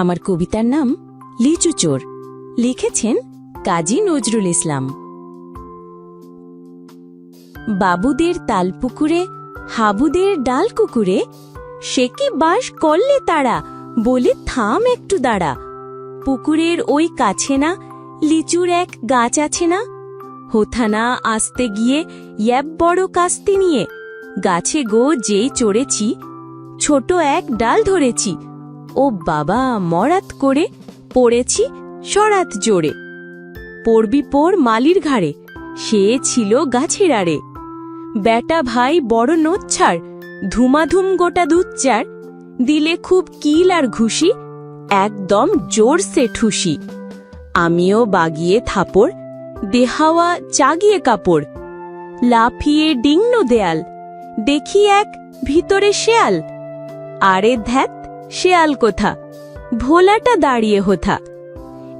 আমার কবিতার নাম লিচু চোর। লিখেছেন কাজী নজরুল ইসলাম। বাবুদের তালপুকুরে, হাবুদের ডাল কুকুরে সে কি বাস করলে তারা বলে থাম একটু দাঁড়া। পুকুরের ওই কাছে না লিচুর এক গাছ আছে না? হোথানা আসতে গিয়ে ইয়াব বড় কাস্তি নিয়ে, গাছে গো যেই চড়েছি, ছোট এক ডাল ধরেছি ও বাবা মরাত করে পড়েছি সরাত জোরে। পড়বি পড় মালির ঘাড়ে, সে ছিল গাছের আড়ে। বেটা ভাই বড় নোচ্ছার, ধুমাধুম গোটা দুচ্চার দিলে খুব কিল আর ঘুষি, একদম জোরসে ঠুসি। আমিও বাগিয়ে থাপড়, দেহাওয়া চাগিয়ে কাপড়। লাফিয়ে ডিংন দেয়াল, দেখি এক ভিতরে শেয়াল। আরে ধ্যাত শেয়াল কোথা? ভোলাটা দাঁড়িয়ে হোথা।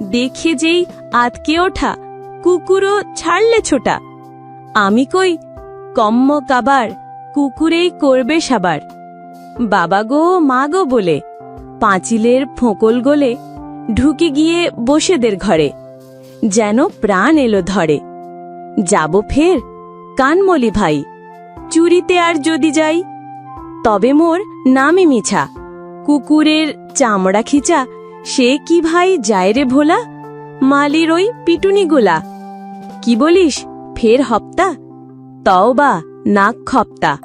দেখে যেই আতকে ওঠা, কুকুরও ছাড়লে ছোটা। আমি কই, কম্ম কাবার, কুকুরেই করবে সাবার। বাবা গো, মা গো বলে, পাঁচিলের ফোঁকল গোলে ঢুকে গিয়ে বসেদের ঘরে। যেন প্রাণ এলো ধরে। যাব ফের, কানমলি ভাই, চুরিতে আর যদি যাই, তবে মোর নামে মিছা। কুকুরের চামড়া খিচা, সে কি ভাই যায় রে ভোলা? মালির ওই পিটুনিগুলা। কি বলিস, ফের হপ্তা? তও বা নাক খপ্তা।